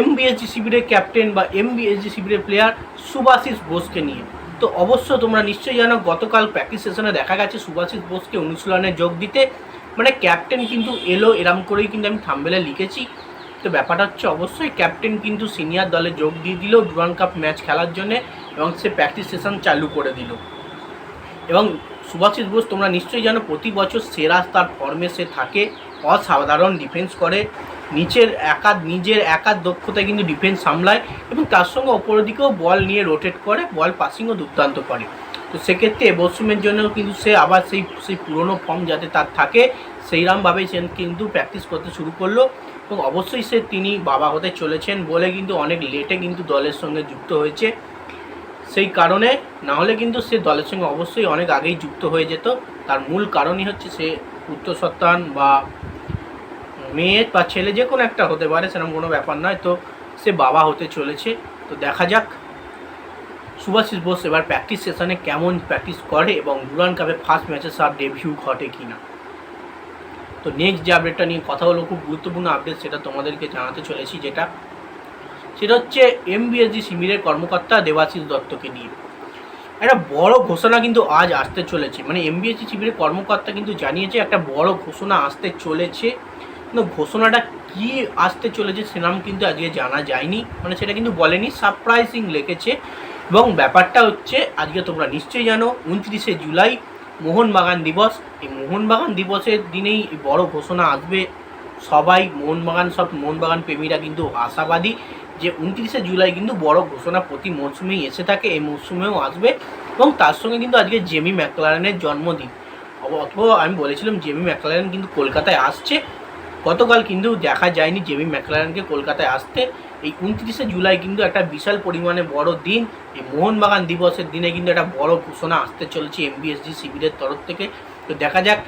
MBSG শিবিরের captain বা MBSG শিবিরের প্লেয়ার সুভাশিস বোসকে নিয়ে। তো অবশ্য তোমরা নিশ্চয়ই জানো, গতকাল প্র্যাকটিস সেশনে দেখা গেছে সুভাশিস বোসকে অনুশীলনে যোগ দিতে। মানে ক্যাপ্টেন কিন্তু এলো, এরম করেই কিন্তু আমি থাম্বেলে লিখেছি। তো ব্যাপারটা হচ্ছে অবশ্যই ক্যাপ্টেন কিন্তু সিনিয়র দলে যোগ দিয়ে দিল ডুরান কাপ ম্যাচ খেলার জন্যে, এবং সে প্র্যাকটিস সেশন চালু করে দিল। এবং সুভাষিস বোস, তোমরা নিশ্চয়ই জানো, প্রতি বছর সেরা তার ফর্মে সে থাকে, অসাধারণ ডিফেন্স করে। নিচের একা নিজের একার দক্ষতায় কিন্তু ডিফেন্স সামলায় এবং তার সঙ্গে অপর দিকেও বল নিয়ে রোটেট করে বল পাসিংও দুর্দান্ত করে। তো সেক্ষেত্রে মরসুমের জন্য কিন্তু সে আবার সেই সেই পুরনো ফর্ম যাতে তার থাকে সেইরকমভাবেই সে কিন্তু প্র্যাকটিস করতে শুরু করল এবং অবশ্যই সে তিনি বাবা হতে চলেছেন বলে কিন্তু অনেক লেটে কিন্তু দলের সঙ্গে যুক্ত হয়েছে। সেই কারণে না হলে কিন্তু সে দলের সঙ্গে অবশ্যই অনেক আগেই যুক্ত হয়ে যেত। তার মূল কারণই হচ্ছে সে উত্তর সন্তান বা মেয়ে বা ছেলে যে কোনো একটা হতে পারে সেরকম কোনো ব্যাপার নয়। তো সে বাবা হতে চলেছে। তো দেখা যাক। সুভাষিস বোস এবার প্র্যাকটিস সেশনে কেমন প্র্যাকটিস করে এবং ডুরান কাপে ফার্স্ট ম্যাচে সার ডেবিউ ঘটে কি না তো নেক্সট যে আপডেটটা নিয়ে কথা হলো, খুব গুরুত্বপূর্ণ আপডেট সেটা তোমাদেরকে জানাতে চলেছি যেটা। সেটা হচ্ছে এমবিএসজি শিবিরের কর্মকর্তা দেবাশিস দত্তকে নিয়ে। একটা বড় ঘোষণা কিন্তু আজ আসতে চলেছে। মানে এমবিএসজি শিবিরের কর্মকর্তা কিন্তু জানিয়েছে, একটা বড় ঘোষণা আসতে চলেছে। কিন্তু ঘোষণাটা কি আসতে চলেছে সে নাম কিন্তু আজকে জানা যায়নি। মানে সেটা কিন্তু বলেনি সারপ্রাইজিং লিখেছে এবং ব্যাপারটা হচ্ছে, আজকে তোমরা নিশ্চয়ই জানো, উনত্রিশে জুলাই, মোহনবাগান দিবস। এই মোহনবাগান দিবসের দিনেই বড় ঘোষণা আসবে। সবাই মোহনবাগান, সব মোহনবাগান প্রেমীরা কিন্তু আশাবাদী যে উনত্রিশে জুলাই কিন্তু বড় ঘোষণা প্রতি মরশুমেই এসে থাকে, এই মরশুমেও আসবে। এবং তার সঙ্গে কিন্তু আজকে জেমি ম্যাকলারেনের জন্মদিন। অথবা আমি বলেছিলাম, জেমি ম্যাকলারেন কিন্তু কলকাতায় আসছে। গতকাল কিন্তু দেখা যায়নি জেমি ম্যাকলারেনকে কলকাতায় আসতে। এই উনত্রিশে জুলাই কিন্তু একটা বিশাল পরিমাণে বড় দিন। এই মোহনবাগান দিবসের দিনে কিন্তু একটা বড় ঘোষণা আসতে চলেছে এমবিএসজি শিবিরের তরফ থেকে। তো দেখা যাক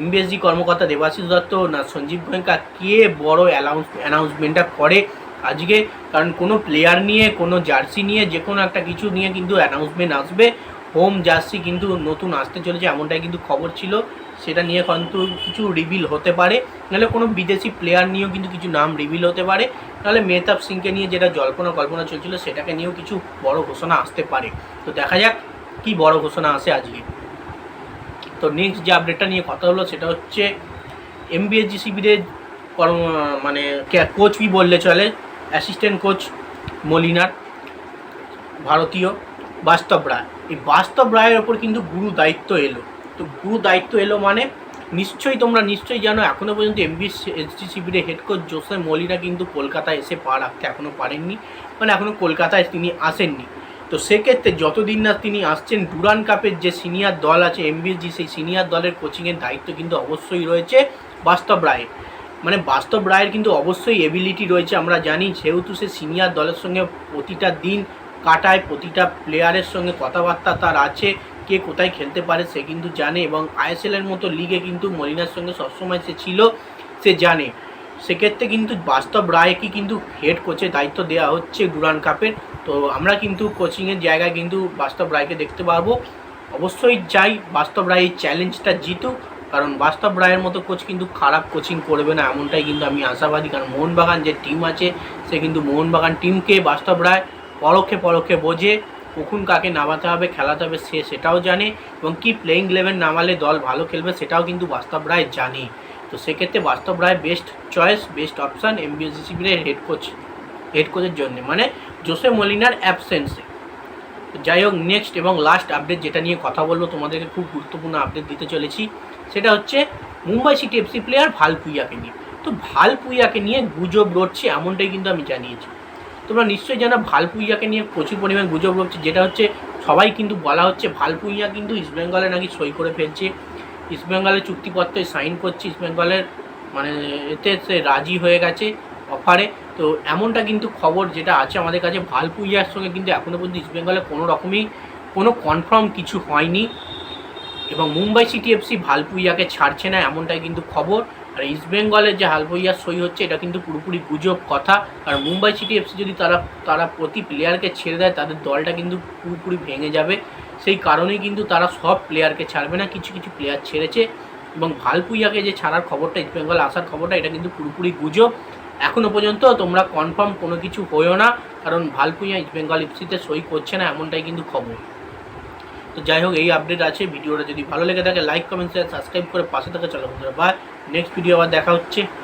এমবিএসজি কর্মকর্তা দেবাশিস দত্ত না সঞ্জীব গোয়েঙ্কা কে বড় অ্যানাউন্স অ্যানাউন্সমেন্টটা করে আজকে? কারণ কোনো প্লেয়ার নিয়ে, কোনো জার্সি নিয়ে যে কোনো একটা কিছু নিয়ে কিন্তু অ্যানাউন্সমেন্ট আসবে। হোম জার্সি কিন্তু নতুন আসতে চলেছে, এমনটাই কিন্তু খবর ছিল। সেটা নিয়ে কিন্তু কিছু রিভিল হতে পারে। নাহলে কোনো বিদেশি প্লেয়ার নিয়েও কিন্তু কিছু নাম রিভিল হতে পারে। নাহলে মেহতাব সিংকে নিয়ে যেটা জল্পনা কল্পনা চলছিল, সেটাকে নিয়েও কিছু বড় ঘোষণা আসতে পারে। তো দেখা যাক কি বড় ঘোষণা আসে আজকে। তো নেক্সট যে আপডেটটা নিয়ে কথা হলো, সেটা হচ্ছে এমবিএসজি শিবিরের কর্ম মানে কোচ বি বললে চলে? অ্যাসিস্ট্যান্ট কোচ মলিনার, ভারতীয় বাস্তব রায়। এই বাস্তব রায়ের ওপর কিন্তু গুরু দায়িত্ব এলো। তো গুরু দায়িত্ব এলো মানে নিশ্চয়ই তোমরা নিশ্চয়ই জানো এখনও পর্যন্ত এমবিএস এসডি শিবিরের হেড কোচ জোসে মলিনা কিন্তু কলকাতায় এসে পা রাখতে এখনও পারেননি। মানে এখনও কলকাতায় তিনি আসেননি। তো সেক্ষেত্রে যতদিন না তিনি আসছেন, ডুরান কাপের যে সিনিয়র দল আছে এমবিএসজি সেই সিনিয়র দলের কোচিংয়ের দায়িত্ব কিন্তু অবশ্যই রয়েছে বাস্তব রায়ের। মানে বাস্তব রায়ের কিন্তু অবশ্যই এবিলিটি রয়েছে, আমরা জানি। যেহেতু সে সিনিয়র দলের সঙ্গে প্রতিটা দিন কাটায় প্রতিটা প্লেয়ারের সঙ্গে কথাবার্তা তার আছে, কে কোথায় খেলতে পারে সে কিন্তু জানে এবং আইএসএলের মতো লিগে কিন্তু মলিনার সঙ্গে সবসময় সে ছিল, সে জানে। সেক্ষেত্রে কিন্তু বাস্তব রায়কে কিন্তু হেড কোচের দায়িত্ব দেওয়া হচ্ছে ডুরান কাপের তো আমরা কিন্তু কোচিংয়ের জায়গায় কিন্তু বাস্তব রায়কে দেখতে পারব। অবশ্যই চাই বাস্তব রায় এই চ্যালেঞ্জটা জিতুক, কারণ বাস্তব রায়ের মতো কোচ কিন্তু খারাপ কোচিং করবে না, এমনটাই কিন্তু আমি আশাবাদী। কারণ মোহনবাগান যে টিম আছে, সে কিন্তু মোহনবাগান টিমকে বাস্তব রায় পরোক্ষে পরোক্ষে বোঝে, কখন কাকে নামাতে হবে, খেলাতে হবে সে সেটাও জানে এবং কি প্লেইং ইলেভেন নামালে দল ভালো খেলবে সেটাও কিন্তু বাস্তব রায় জানে। তো সেক্ষেত্রে Bastab Roy best choice best option MBSG শিবিরের হেড কোচ হেড কোচের জন্য। মানে জোসে মলিনার অ্যাবসেন্সে যাই হোক নেক্সট এবং লাস্ট আপডেট যেটা নিয়ে কথা বলব, তোমাদেরকে খুব গুরুত্বপূর্ণ আপডেট দিতে চলেছি, সেটা হচ্ছে মুম্বাই সিটি এফসি প্লেয়ার ভালপুইয়াকে নিয়ে। তো ভালপুইয়াকে নিয়ে গুজব রটছে, এমনটাই কিন্তু আমি জানিয়েছি। তোমরা নিশ্চয়ই জানো ভালপুইয়াকে নিয়ে প্রচুর পরিমাণ গুজব রটছে যেটা হচ্ছে সবাই কিন্তু বলা হচ্ছে ভালপুইয়া কিন্তু ইস্টবেঙ্গলে নাকি সই করে ফেলছে। ইস্টবেঙ্গলের চুক্তিপত্রে সাইন করছে ইস্টবেঙ্গলের মানে এতে সে রাজি হয়ে গেছে অফারে তো এমনটা কিন্তু খবর যেটা আছে আমাদের কাছে, ভালপুইয়ার সঙ্গে কিন্তু এখনও পর্যন্ত ইস্ট বেঙ্গলে কোনো রকমই কোনো কনফার্ম কিছু হয়নি। এবং মুম্বাই সিটি এফসি ভালপুইয়াকে ছাড়ছে না এমনটাই কিন্তু খবর। আর ইস্ট বেঙ্গলের যে হালপুইয়ার সই হচ্ছে, এটা কিন্তু পুরোপুরি গুজব কথা। আর মুম্বাই সিটি এফসি যদি তারা তারা প্রতি প্লেয়ারকে ছেড়ে দেয়, তাদের দলটা কিন্তু পুরোপুরি ভেঙে যাবে। সেই কারণেই কিন্তু তারা সব প্লেয়ারকে ছাড়বে না, কিছু কিছু প্লেয়ার ছেড়েছে। এবং ভালপুইয়াকে যে ছাড়ার খবরটা ইস্ট বেঙ্গল আসার খবরটা, এটা কিন্তু পুরোপুরি গুজব। এখনও পর্যন্ত তোমরা কনফার্ম কোনো কিছু হয়েও না, কারণ ভালপুইয়া ইস্ট বেঙ্গল এফসিতে সই করছে না, এমনটাই কিন্তু খবর। তো যাই হোক, এই আপডেট আছে। ভিডিওটা যদি ভালো লেগে থাকে লাইক কমেন্ট শেয়ার সাবস্ক্রাইব করে পাশে থাকা চলো বন্ধুরা। বা নেক্সট ভিডিও আবার দেখা হচ্ছে।